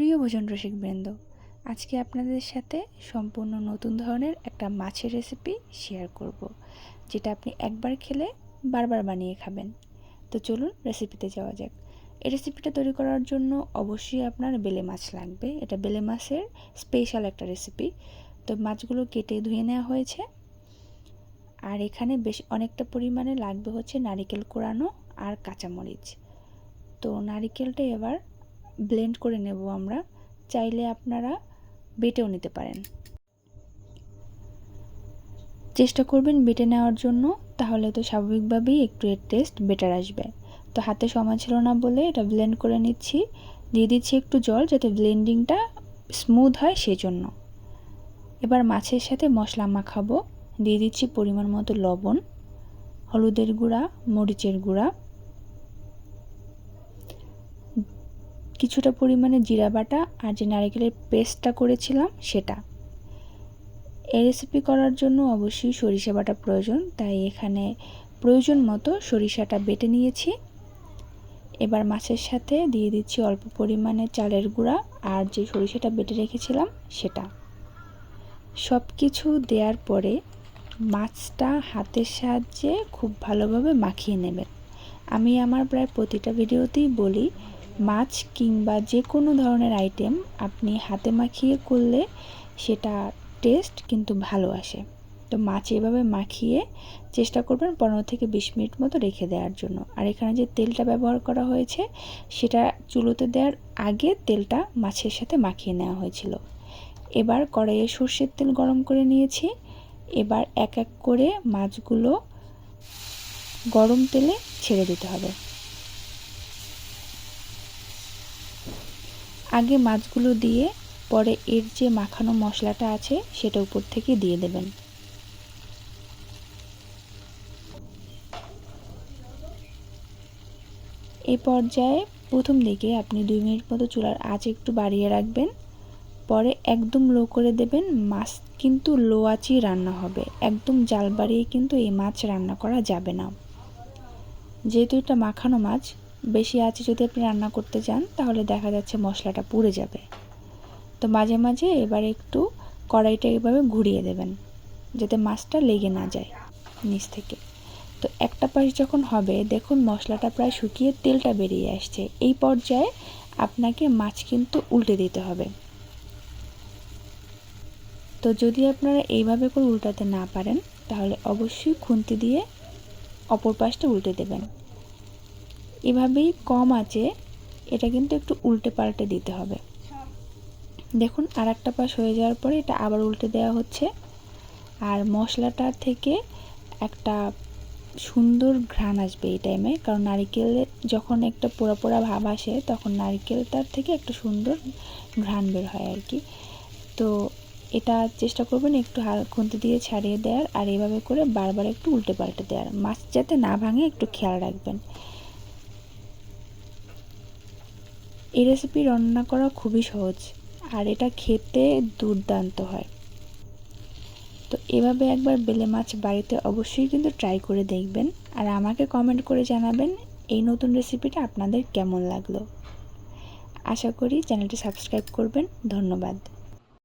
প্রিয় ভোজন রসিক বৃন্দ আজকে আপনাদের সাথে সম্পূর্ণ নতুন ধরনের একটা মাছের রেসিপি শেয়ার করব, যেটা আপনি একবার খেলে বারবার বানিয়ে খাবেন। তো চলুন রেসিপিতে যাওয়া যাক। এই রেসিপিটা তৈরি করার জন্য অবশ্যই আপনার বেলে মাছ লাগবে। এটা বেলে মাছের স্পেশাল একটা রেসিপি তো মাছগুলো কেটে ধুয়ে নেওয়া হয়েছে। আর এখানে বেশ অনেকটা পরিমাণে লাগবে হচ্ছে নারিকেল কোরানো আর কাঁচামরিচ। তো নারিকেলটা এবার ব্লেন্ড করে নেব আমরা, চাইলে আপনারা বেটেও নিতে পারেন। চেষ্টা করবেন বেটে নেওয়ার জন্য, তাহলে তো স্বাভাবিকভাবেই একটু এর টেস্ট বেটার আসবে। তো হাতে সময় ছিল না বলে এটা ব্লেন্ড করে নিচ্ছি। দিয়ে দিচ্ছি একটু জল যাতে ব্লেন্ডিংটা স্মুথ হয় সেই জন্য এবার মাছের সাথে মশলা মাখাবো। দিয়ে দিচ্ছি পরিমাণ মতো লবণ, হলুদের গুঁড়া, মরিচের গুঁড়া। কিছুটা পরিমাণে জিরা বাটা আর যে নারকেলের পেস্টটা করেছিলাম সেটা। এই রেসিপি করার জন্য অবশ্যই সরিষা বাটা প্রয়োজন, তাই এখানে প্রয়োজন মতো সরিষাটা বেটে নিয়েছি। এবার মাছের সাথে দিয়ে দিচ্ছি অল্প পরিমাণে চালের গুঁড়া আর যে সরিষাটা বেটে রেখেছিলাম সেটা। সব কিছু দেওয়ার পরে মাছটা হাতের সাহায্যে খুব ভালোভাবে মাখিয়ে নেবেন। আমি আমার প্রায় প্রতিটা ভিডিওতেই বলি মাছ কিংবা যে কোনো ধরনের আইটেম আপনি হাতে মাখিয়ে করলে সেটা টেস্ট কিন্তু ভালো আসে। তো মাছ এভাবে মাখিয়ে চেষ্টা করবেন পনেরো থেকে বিশ মিনিট মতো রেখে দেওয়ার জন্য। আর এখানে যে তেলটা ব্যবহার করা হয়েছে, সেটা চুলোতে দেওয়ার আগে তেলটা মাছের সাথে মাখিয়ে নেওয়া হয়েছিল। এবার কড়াইয়ে সর্ষের তেল গরম করে নিয়েছি। এবার এক এক করে মাছগুলো গরম তেলে ছেড়ে দিতে হবে। আগে মাছগুলো দিয়ে পরে এর যে মাখানো মশলাটা আছে সেটা উপর থেকে দিয়ে দেবেন। এই পর্যায়ে প্রথম দিকে আপনি দুই মিনিট মতো চুলার আঁচ একটু বাড়িয়ে রাখবেন। পরে একদম লো করে দেবেন, মাছ কিন্তু লো আঁচই রান্না হবে। একদম জাল বাড়িয়ে কিন্তু এই মাছ রান্না করা যাবে না। যেহেতু এটা মাখানো মাছ বেশি আছে যদি আপনি রান্না করতে চান তাহলে দেখা যাচ্ছে মশলাটা পুড়ে যাবে। তো মাঝে মাঝে এবার একটু কড়াইটা এভাবে ঘুরিয়ে দেবেন, যাতে মাছটা লেগে না যায় নিচ থেকে। তো একটা পাশ যখন হবে, দেখুন মশলাটা প্রায় শুকিয়ে তেলটা বেরিয়ে আসছে। এই পর্যায়ে আপনাকে মাছ কিন্তু উল্টে দিতে হবে। তো যদি আপনারা এইভাবে করে উল্টাতে না পারেন, তাহলে অবশ্যই খুন্তি দিয়ে অপর পাশটা উল্টে দেবেন। এভাবেই কম আছে, এটা কিন্তু একটু উল্টে পাল্টে দিতে হবে। দেখুন আর একটা পাশ হয়ে যাওয়ার পরে এটা আবার উল্টে দেওয়া হচ্ছে। আর মশলাটার থেকে একটা সুন্দর ঘ্রাণ আসবে এই টাইমে কারণ নারিকেলের যখন একটা পোড়া পোড়া ভাব আসে, তখন নারিকেলটার থেকে একটা সুন্দর ঘ্রাণ বের হয় আর কি। তো এটা চেষ্টা করবেন একটু খুন্তি দিয়ে ছাড়িয়ে দেওয়ার, আর এভাবে করে বারবার একটু উল্টে পাল্টে দেওয়ার। মাছ যাতে না ভাঙে, একটু খেয়াল রাখবেন। এই রেসিপি রান্না করা খুবই সহজ, আর এটা খেতে দুর্দান্ত হয়। তো এভাবে একবার বেলে মাছ বাড়িতে অবশ্যই কিন্তু ট্রাই করে দেখবেন, আর আমাকে কমেন্ট করে জানাবেন এই নতুন রেসিপিটা আপনাদের কেমন লাগল। আশা করি চ্যানেলটি সাবস্ক্রাইব করবেন, ধন্যবাদ।